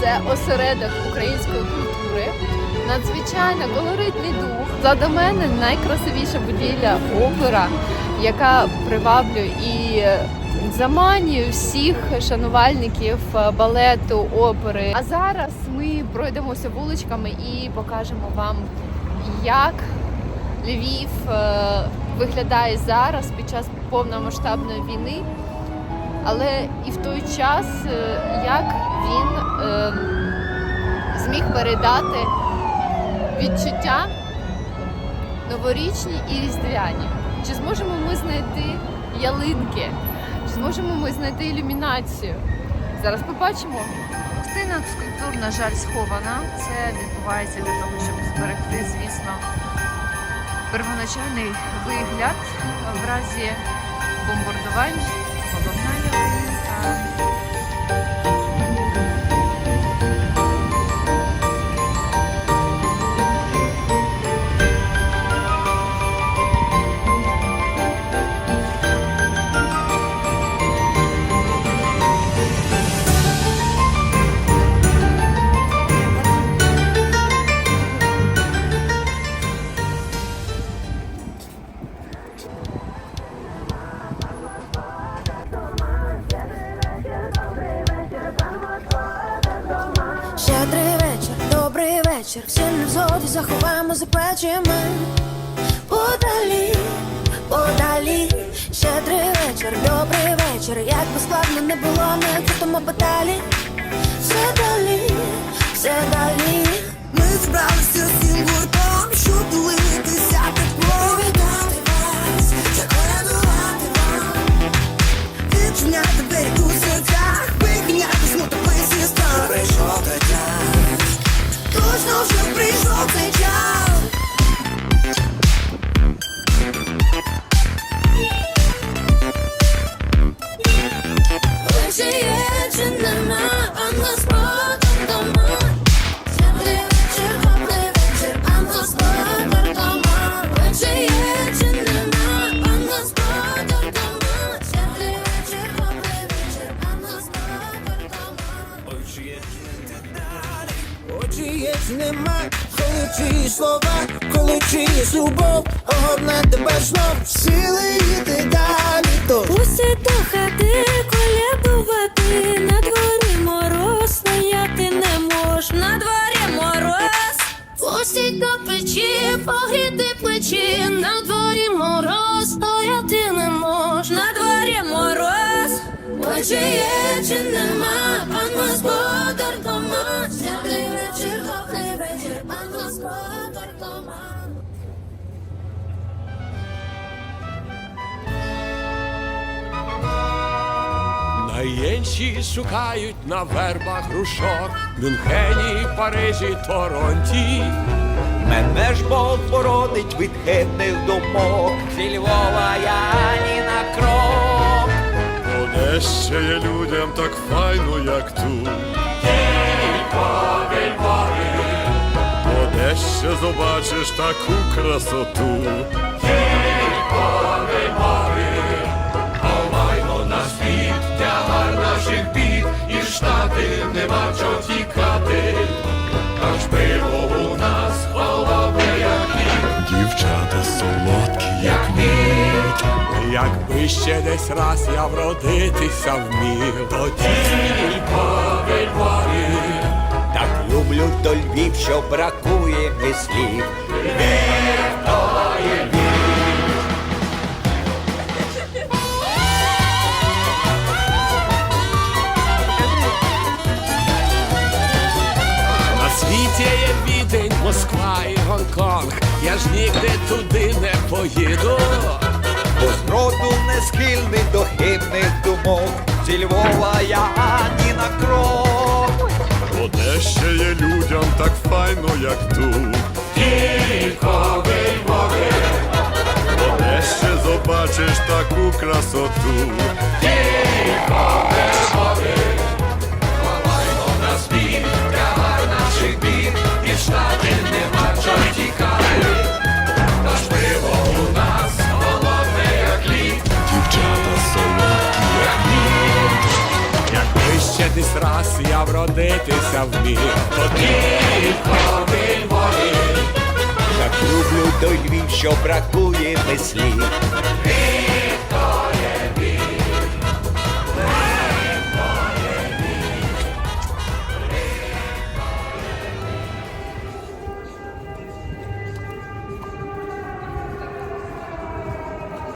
Це осередок української культури. Надзвичайно колоритний дух. Задо мене найкрасивіша будівля опера, яка приваблює і заманює всіх шанувальників балету, опери. А зараз ми пройдемося вуличками і покажемо вам, як Львів е, виглядає зараз під час повномасштабної війни, але і в той час, е, як він е, зміг передати відчуття новорічні і різдвяні. Чи зможемо ми знайти ялинки? Чи зможемо ми знайти ілюмінацію? Зараз побачимо. Частина скульптур, на жаль, схована. Це відбувається для того, щоб зберегти, звісно, первоначальний вигляд в разі бомбардувань. Música вечір, всі не заховаємо за плечима. Подалі, подалі, щедрий вечір, добрий вечір, як би складно не було, ми крутимо подалі. Все далі, все далі Очі нема, коли чиї слова, коли чиїсь любов, огорне тебе знов, сили йти далі, то Усі до хати колядувати, на дворі мороз, стояти не мож, на дворі мороз. Усі до печі, погріти плечі, на дворі мороз, стояти не мож, на дворі мороз. Ой, чи є, чи нема, Наєнші шукають на вербах грушок, Мюнхені, Парижі, Торонті. Мене ж Бог боронить від хитних думок, зі Львова я ні на крок. Одеще є людям так файно, як тут. Одеще побачиш таку красоту. Штати не бачу тікати, аж пиво у нас холодне, як мід. Дівчата солодкі, як мід. Якби ще десь раз я вродитися вмів, то то Львів, що бракує мені слів. На світі є відень, Москва і Гонконг. Я ж нігде туди не поїду. Бо зроду не схильний до хибних думок, зі Львова я ані на крок. В Одеще є людям так файно, як тут. Тільки ви Львові. В Одеще навмір. Так люблю той Львів, що бракує без слів.